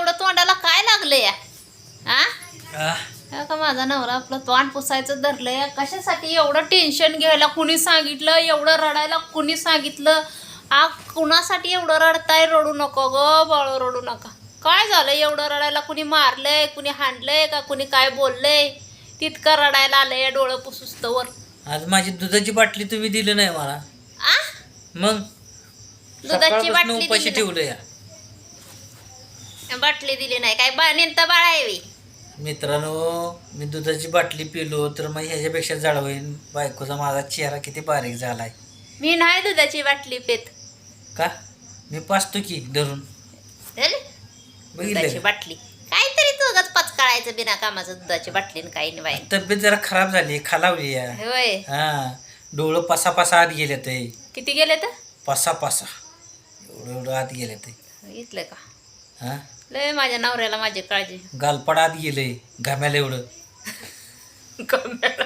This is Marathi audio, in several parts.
एवढं तोंडाला काय लागलं या हा का माझा नवरा आपलं तोंड पुसायचं धरलंय? कशासाठी एवढं टेन्शन घ्यायला कुणी सांगितलं? एवढं रडायला कुणी सांगितलं? आ कुणासाठी एवढं रडताय? रडू नको ग बाळ रडू नका. काय झालं? एवढं रडायला कुणी मारलंय? कुणी हाणलंय का? कुणी काय बोललंय? तितकं रडायला आलंय डोळं पुसुस्तवर. आज माझी दुधाची बाटली तुम्ही दिली नाही मला. आ? मग? दुधाची बाटली उपाशी ठेवलं या. बाटली दिली नाही. काय बा नेमता बाळा बे. मित्रांनो मी दुधाची बाटली पिलो तर मग ह्याच्यापेक्षा जाड होईल बायकोचा माझा चेहरा किती बारीक झालाय. मी नाही दुधाची बाटली पेत. का? मी पाचतो की धरून? दुधाची बाटली. काहीतरी तू उगाच पचकाळायचं बिना कामाचं दुधाची बाटली काही नाही बाई. तब्येत जरा खराब झाली खालावली या. होय. हा डोळं पासा पासा आत गेले ते किती गेले तर पासा पासा एवढं एवढं आत गेले ते इथलं का? हा? लय माझ्या नवऱ्याला माझी काळजी. गालपड आत गेले घाम्याला एवढं. गम्याला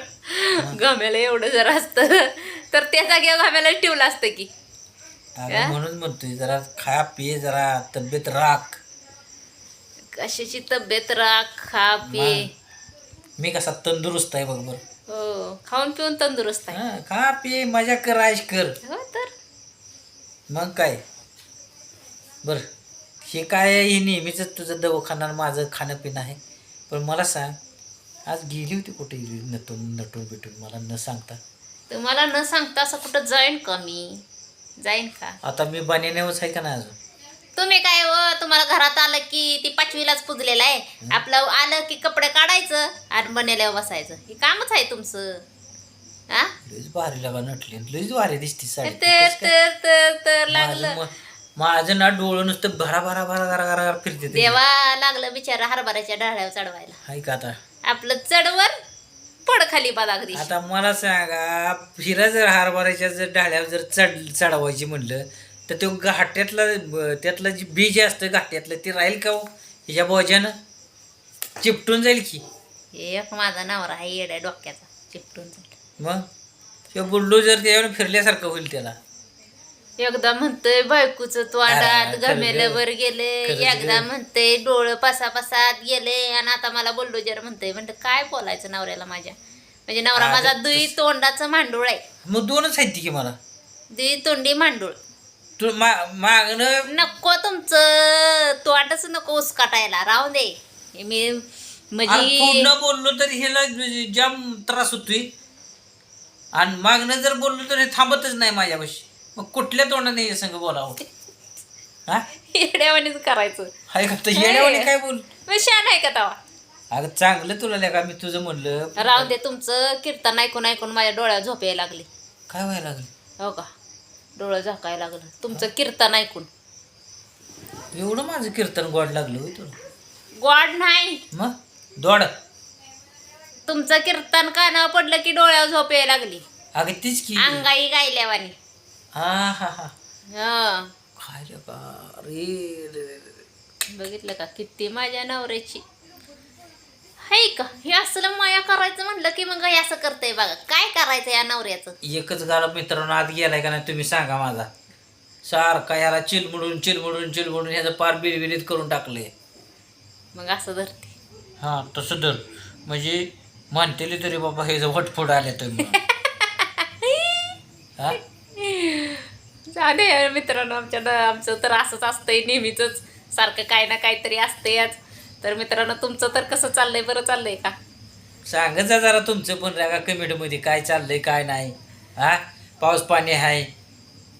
गम्याला एवढं जर असतं तर त्या जागेवर गम्याला ठेवलं असतं की. अगं? म्हणून म्हणतोय जरा खा पिये जरा तब्येत राख. कशाची तब्येत राख खा पे. मी कसा तंदुरुस्त आहे बरोबर हो खाऊन पिऊन तंदुरुस्त आहे. हा खा पिये मजा कर आयश कर. हो तर. मग काय? बर. हे काय आहे, हे नेहमीच तुझं दवाखाना माझं खाणं पिणं आहे. पण मला सांग आज गेली होती कुठे गेली नटून नटून बिटून? मला न सांगता. तुम्हाला न सांगता असं कुठं जाईन का मी? जाईन का? आता मी बनेनेवच आहे का नाही अजून? तुम्ही काय हो? तुम्हाला घरात आलं की ती पाचवीलाच पुजलेलं आहे. आपलं आलं की कपडे काढायचं आणि बनेल्यावर बसायचं. हे कामच आहे तुमचं. हा लईच भारी लागा नटली. लईच भारी दिसती साडी. तर? तर तर माझं लागलं. म- माझं ना डोळं नुसतं भरा भरा भरा भरा भरा भरा फिरते ते. देवा लागलं बिचारा हरभऱ्याच्या डाळ्यावर चढवायला. हाय का आता? आपलं चढवर पड खाली बदागदी आता मला सांगा हिरा जर हरभऱ्याच्या जर डाळ्यावर जर चढ चढवायची म्हणलं तर तो घाट्यातलं ब- त्यातलं जे बीज असतं घाट्यातलं ते राहील का हो? ह्याच्या बोजानं? चिपटून जाईल की. एक माझा नवरा आहे येड्या डोक्याचा. चिपटून जाईल. मग? तो बुलडोजर त्याच्यावर फिरल्यासारखं होईल त्याला. एकदा म्हणतोय बायकोच तोंडात गमेल्यावर गेले. एकदा. म्हणतोय डोळं पासा पासात गेले आणि आता मला बोललो जर म्हणतोय म्हणतं काय बोलायचं नवऱ्याला माझ्या? म्हणजे नवरा माझा दुई तोंडाचं मांडूळ आहे. मग दोनच आहेत की मला? दुई तोंडी मांडूळ. तू मागणं नको तुमचं तोंडच नको उसकाटायला राहू दे. हे मी म्हणजे पूर्ण बोललो तरी ह्याला जाम त्रास होतोय. आणि मागणं जर बोललो तर हे थांबतच नाही माझ्यापाशी. मग कुठल्या तोंडाने हे संग बोलावं? हा? येड्यावानीच करायचं. हाय का? तर काय बोल? शान आहे का तवा? अगं चांगलं तुला लेका मी तुझं म्हणलं. राहू दे तुमचं कीर्तन ऐकून ऐकून माझ्या डोळ्यात झोप यायला लागली. काय व्हायला लागलं? हो का? डोळं झाकायला लागलं. तुमचं कीर्तन ऐकून. एवढं माझं कीर्तन गोड लागलं होय तुला? गोड नाही. मग? दोड. तुमचं कीर्तन कानावर पडलं की डोळ्यावर झोप यायला लागली. अगं तीच की. अंगाई गायल्यावानी. हा हा. हा हं. काय रे बा रे रे, रे, रे. बघितलं का? किती माझ्या नवऱ्याची. हाय का? हे असलं माया करायचं म्हणलं की मग हे असं करतंय बघा. काय करायचं या नवऱ्याचं? एकच गाला मित्रांनो आत गेलाय का नाही तुम्ही सांगा माझा. सारखा याला चिलमुडून चिलमुडून चिलमुडून ह्याचं पार बिलबिलीत करून टाकलंय मग असं धरते. हा तसं दर म्हणजे म्हणतेली तरी बाबा हे वटफोड आले तुम्ही. हा? झाले मित्रांनो. आमच्या न- आमचं तर असंच असतंय नेहमीच सारखं काय ना काहीतरी असतंयच तर मित्रांनो तुमचं तर कसं चाललंय? बरं चाललंय का? सांगत जा जरा तुमचं पण रागा कमेंटमध्ये काय चाललंय काय नाही. हा? पाऊस पाणी आहे.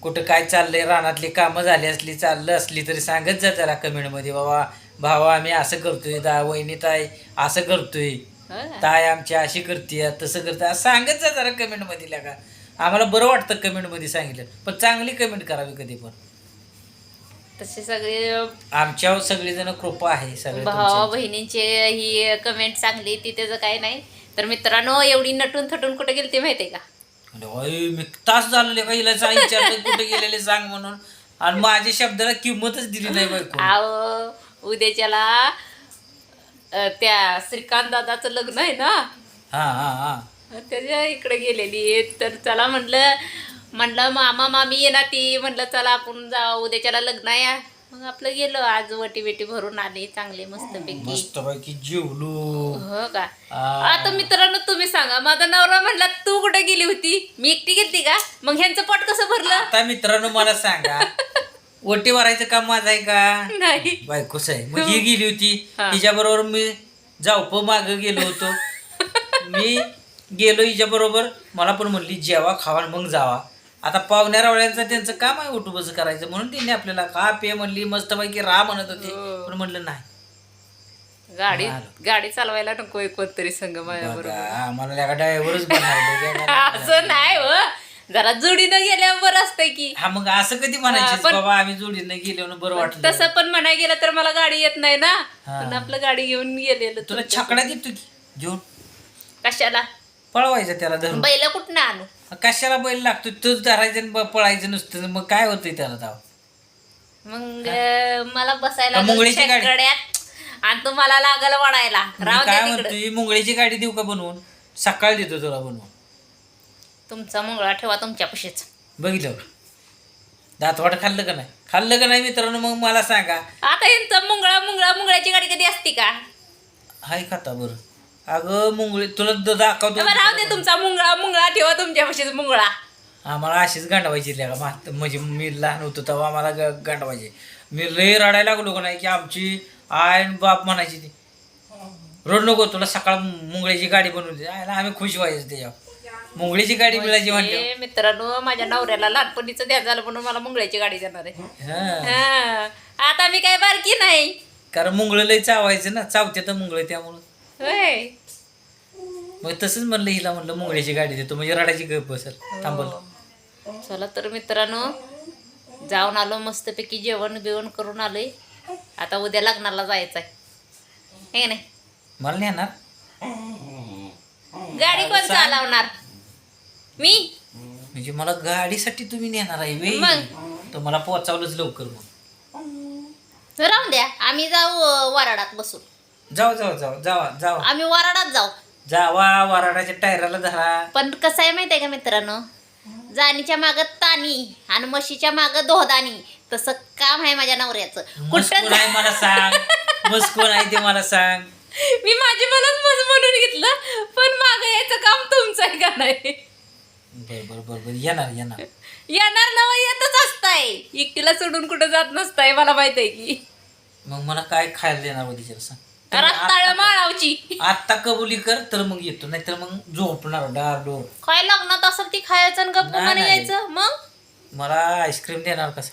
कुठं काय चाललंय? रानातली कामं झाली असली चाललं असली तरी सांगत जा जरा कमेंटमध्ये. बाबा भावा आम्ही असं करतोय दा वहिनी ताई असं करतोय? ताय आमची अशी करते तसं करते सांगत जा जरा कमेंटमध्ये लागा आम्हाला बरं वाटतं कमेंटमध्ये सांगितलं पण चांगली कमेंट करावी कधी पण. तसे सगळे आमच्यावर सगळेजण कृपा आहे सगळे भावा. बहिणींचे ही कमेंट चांगली ती त्याचं काही नाही तर मित्रांनो एवढी नटून थटून कुठे गेली ते माहितीये का? मी तास झालेले का हिला सांग विचारलं कुठे गेलेले सांग म्हणून. आणि माझ्या शब्दाला किंमतच दिली नाही बायको आव उद्याच्याला अ, त्या श्रीकांत दादाचं लग्न आहे ना? हा हा हा. त्याच्या इकडे गेलेली तर त्याला म्हणलं म्हणलं मामा मामी ये ना ती. म्हणलं चला आपण जाऊ उद्याच्याला लग्न आहे. मग आपलं गेलो आज वटी बिटी भरून आले चांगले मस्त पैकी मस्त पैकी जेवलो. हो का? आता मित्रांनो तुम्ही सांगा माझा नवरा म्हणला तू कुठे गेली होती? मी एकटी गेलती का? मग ह्यांचं पोट कसं भरलं? आता मित्रांनो मला सांगा ओटी भरायचं काम माझं आहे का? नाही. बायकोच आहे. मग ही गेली होती. हा. तिच्या बरोबर मी जावप माग गेलो होतो. मी गेलो हिच्या बरोबर मला पण म्हणली जेवा खावा आणि मग जावा. आता पाहुण्या रावळ्यांचं त्यांचं काम आहे उठूबच करायचं म्हणून त्यांनी आपल्याला का पे म्हणली मस्त पैकी राहा म्हणत होते. हो. पण म्हणलं नाही. गाडी. गाडी चालवायला नको एक कोणतरी संघ माझ्या बरोबर. बघा, आम्हाला त्या ड्रायव्हरच असं नाही हो. जरा जोडीनं गेल्यावर बरं असतंय की. हा मग असं कधी म्हणायचं पण- बाबा आम्ही जोडीनं गेलो ना बरं वाटलं. तसं पण म्हणाय गेलं तर मला गाडी येत नाही ना. पण आपलं गाडी घेऊन गेलेलं तुला छकडा देतो की? घेऊन कशाला? पळवायचं त्याला धरून. बैल कुठं आणू? कशाला बैल लागतो? तूच धरायचं आणि ब- पळायचं नुसतं. मग काय होतंय त्याला धाव मग अं, मला बसायला का मुंगळीची गाडी? आणि तुम्हाला लागल वाढायला. मी राहू काय द्या तिकडं. म्हणतोय? मुंगळीची गाडी देऊ का बनवून? सकाळी देतो तुला बनवून. तुमचा मुंगळा ठेवा तुमच्या पशीच. बघितलं का? दातवाट खाल्लं का नाही? खाल्लं का नाही मित्रांनो? मग मला सांगा. आता यांचा मुंगळा मुंगळा मुंगळ्याची गाडी कधी असती का? हाय खाता बरं? अगं मुंगळी तुला द- दाखवतो. राहू दे तुमचा मुंगळा मुंगळा ठेवा तुमच्या पशीच मुंगळा. आम्हाला अशीच गांडवायची का? मात म्हणजे मी लहान होतो तेव्हा आम्हाला ग- गांडवायचे. मी लय रडायला लागलो का नाही की आमची आय आणि बाप म्हणायची ती रड नको तुला सकाळ मुंगळीची गाडी बनवून आयला आम्ही खुश व्हायचं त्याच्यावर. मुंगळीची गाडी मिळायची म्हणते ए, मित्रांनो माझ्या नवऱ्याला लहानपणीचं द्या झालं म्हणून मला मुंगळ्याची गाडी देणार आहे. हा. हा. आता मी काय बारकी नाही. कारण मुंगळं लय चावायचं ना. चावते तर मुंगळे त्यामुळं. होय. मग तसंच म्हणलं हिला म्हणलं मुंगळ्याची गाडी देतो म्हणजे रडायची गप बसल थांबल. हो. चला तर मित्रांनो जाऊन आलो मस्तपैकी जेवण बिवण करून आलोय. आता उद्या लग्नाला जायचं आहे हे नाही? मला नेणार गाडी कोण चालवणार मी? म्हणजे मला गाडीसाठी तुम्ही नेणार आहे वे मग? तर मला पोचावलंच लवकर मग. राहून द्या. आम्ही जाऊ वराडात बसून. जाऊ जाऊ जाऊ जावा जावा आम्ही वराडात जाऊ. जावा वराडाच्या टायराला धरा. पण कसं आहे माहिती आहे का मित्रांनो? जाणीच्या मागं तानी आणि म्हशीच्या मागं दोहदानी. तसं काम आहे माझ्या नवऱ्याचं. कुठं आहे मला सांग. मस्त कोण आहे ते मला सांग. मी माझी मलाच मज म्हणून घेतलं पण मागं यायचं काम तुमचं आहे का नाही? बर बर बर बर. येणार येणार. येणार नव येतच असताय. एकटीला सोडून कुठं जात नसताय मला माहीत आहे की. मग मला काय खायला देणार बघितलं सांग. रत्ताळ माळावची. आत्ता कबुली कर तर मग येतो. नाहीतर मग झोपणार डार डोर काय लग्नात असेल ती खायचं आणि गप्प नाही, म्हणे नाही. यायचं? मग? मला आईस्क्रीम देणार कसं?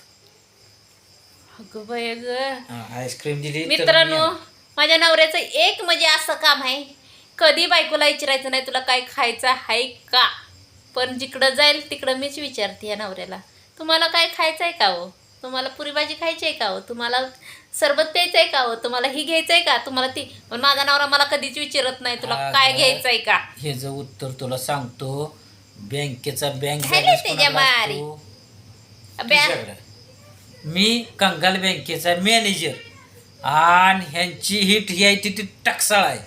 अगं बाय ग हा, आईस्क्रीम दिली तर मित्रांनो येणार. माझ्या नवऱ्याचं एक म्हणजे असं काम आहे. कधी बायकोला विचारायचं नाही तुला काय खायचं आहे का? पण जिकडं जाईल तिकडं मीच विचारते या नवऱ्याला. तुम्हाला काय खायचं आहे का हो? तुम्हाला पुरी भाजी खायची आहे का हो तुम्हाला सरबत प्यायचं आहे का हो तुम्हाला ही घ्यायचं आहे का तुम्हाला ती पण माझा नवरा मला कधीच विचारत नाही तुला अगं. काय घ्यायचं आहे का हे जर उत्तर तुला सांगतो बँकेचा बँक कोणाला. असतो? तुझ्याकडे. मी कंगाल बँकेचा मॅनेजर आणि ह्यांची हिट ही आहे ती ती टकसाळ आहे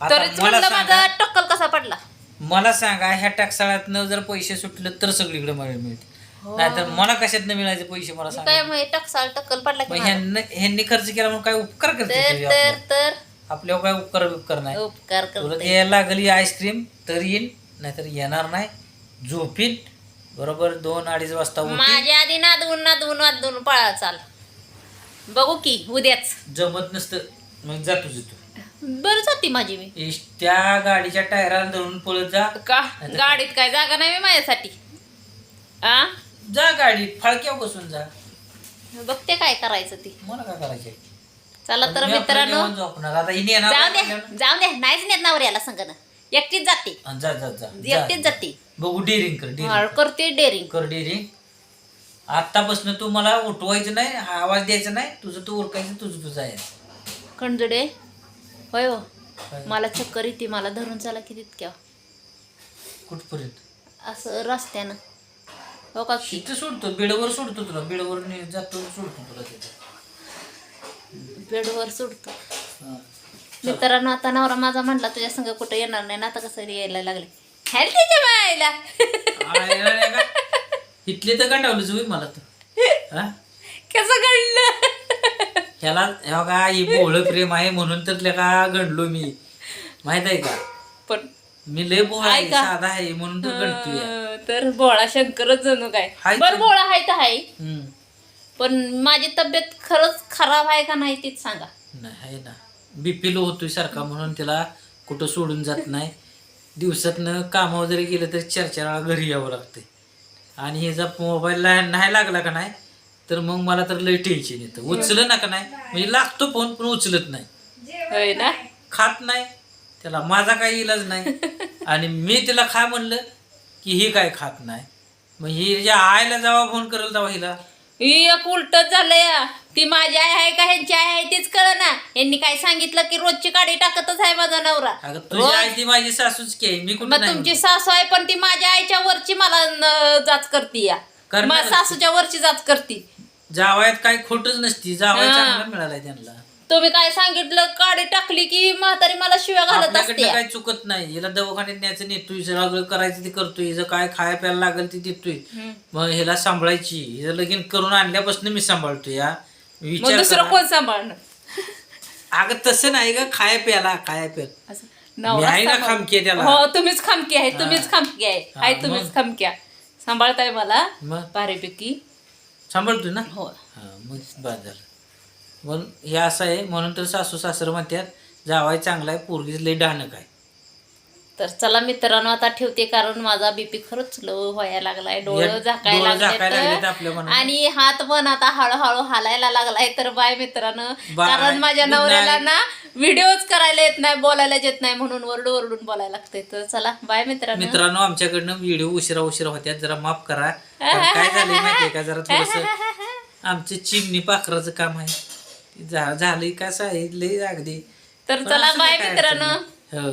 आता तरीच मला म्हणलं सांगा माझा टक्कल कसा पडला मला सांगा ह्या टकसाळ्यातनं जर पैसे सुटले तर सगळीकडे मला मिळते हो. नाहीतर मला कशातनं मिळायचे पैसे मला काय सांगा. मग टक्साल टक्कल पडला की मग? ह्यांना ह्यांनी खर्च केला म्हणून काय उपकार करते तर तुझे तर आपल्यावर? तर. आपल्यावर काय उपकार उपकार नाही. उपकार तुला करते द्यायला लागली आईस्क्रीम तर येईन नाहीतर येणार नाही. झोपीन बरोबर दोन अडीच वाजता उठीन. माझ्या आधी नादवून नादवून नादवून पळा चाल. बघू की उद्याच. जमत नसतं मग जा तुझं तू. बरं जाते माझी मी. इश- त्या गाडीच्या टायराला धरून पळत जा. का? गाडीत काय जागा नाही मी माझ्यासाठी. आ? जा गाडीत फाळक्यावर बसून जा. बघते काय करायचं ती. मला काय करायचे चला तर मित्रांनो झोपणार. आता हिने येणार जाऊ द्या म्हणल्यावर- जाऊ नाहीच नेत नवऱ्याला संगण एकटीच जाते. हा, जा जा जा. एकटीच जा. जाते. बघू डेअरिंग कर डेअरिंग हा, करते डेअरिंग कर डेअरिंग आतापासून तू मला उठवायचं नाही हा आवाज द्यायचा नाही तुझं तू उरकायचं तुझं तुझं आहे. खंडडे होय हो? मला चक्कर येते मला धरून चला की तितक्या. कुठपर्यंत? असं रस्त्यानं. हो का? तिथं सोडतो बेडवर सोडतो तुला. बेडवर ने- जातो सोडतो तुला तिथं बेडवर सोडतो. हा. मित्रांनो आता नवरा माझा म्हटला तुझ्या संग कुठं येणार नाही ना आता कसं यायला लागले? हॅल त्याच्या मायला आय, आय, आय, का? इथले तर कंटावलं जुई मला तर. हा? कसं घडलं ह्याला ह्या का ही बोळ प्रेम आहे म्हणून तर का गणलो मी. माहीत आहे का? पण मी लय बोळ आहे ऐका. साधा आहे म्हणून तर गणतोय तर बोळा शंकरच जणू काय. हाय बर तर. बोळा आहे तर आहे हम्म. पण माझी तब्येत खरंच खराब आहे का नाही तीच सांगा. नाही आहे ना. बीपी लो होतोय सारखा म्हणून त्याला कुठं सोडून जात नाही. दिवसातनं कामावर जरी गेलं तरी चार चार वेळा घरी यावं लागतंय. आणि हे जर मोबाईलला नाही लागला का नाही तर मग मला तर लय टेन्शन येतं. उचलं ना का नाही? म्हणजे लागतो फोन पण उचलत नाही. होय ना? खात नाही. त्याला माझा काही इलाज नाही. आणि मी तिला खा म्हणलं की ही काय खात नाही. मग ही ज्या आईला जेव्हा फोन करेल तेव्हा हिला. ही एक उलटच झालंय ती माझी आई आहे का ह्यांची आई आहे तीच कळ ना यांनी काय सांगितलं की रोजची काडी टाकतच आहे माझा नवरा. अगं तुझी आई ती माझी सासूच की आहे. मी कुठं मग नाही तुमची सासू आहे पण ती माझ्या आईच्या वरची मला न- जाच करती या. करणारच मग सासूच्या वरची जाच करती. जावयात काही खोटच नसती. जावया हा. चांगला मिळालाय त्यांना. तुम्ही काय सांगितलं? काडी टाकली की म्हातारी मला शिव्या घालत आपल्याकडनं असते काही चुकत नाही. हिला दवाखान्यात न्यायचं नेतोय सगळं करायचं ते करतोय. हिचं काय खाया प्यायला लागेल ते देतोय. मग हिला सांभाळायची. हिचं लगीन करून आणल्यापासून मी सांभाळतोय या मग विचार दुसरं करा. कोण सांभाळणं अगं तसं नाही ग. खाया प्यायला खाया प्यायला. असं. मी नवरा आहे ना सांभाळ- खामकी त्याला. हो तुम्हीच खामकी आहे. तुम्हीच खामकी आहे. हा, आहे मग? तुम्हीच खामक्या. सांभाळताय मला मग? भारीपैकी. सांभाळतोय ना? हो. हा मग बाद झालं. म्हणून हे असं आहे म्हणून तर सासू सासरं म्हणतात जावाय चांगला आहे पोरगीच लय डाणक आहे. तर चला मित्रांनो आता ठेवते कारण माझा बीपी खरंच लो व्हायला लागलाय डोळं झाकायला. आणि हात पण आता हळूहळू हालायला लागलाय तर बाय मित्रांनो. कारण माझ्या नवऱ्याला. ना व्हिडिओच करायला येत नाही बोलायला येत नाही म्हणून वरडू वरडून बोलायला लागतंय. तर चला बाय मित्रांनो. मित्रांनो आमच्याकडनं व्हिडिओ उशिरा उशिरा होत्यात जरा माफ करा. काय झालंय माहितीये का जरा थोडस आमचे चिमणी पाखराचं काम आहे. झा- झालंय कसं आहे लय अगदी तर पण चला असं बाय काय मित्रांनो. नाही. हो.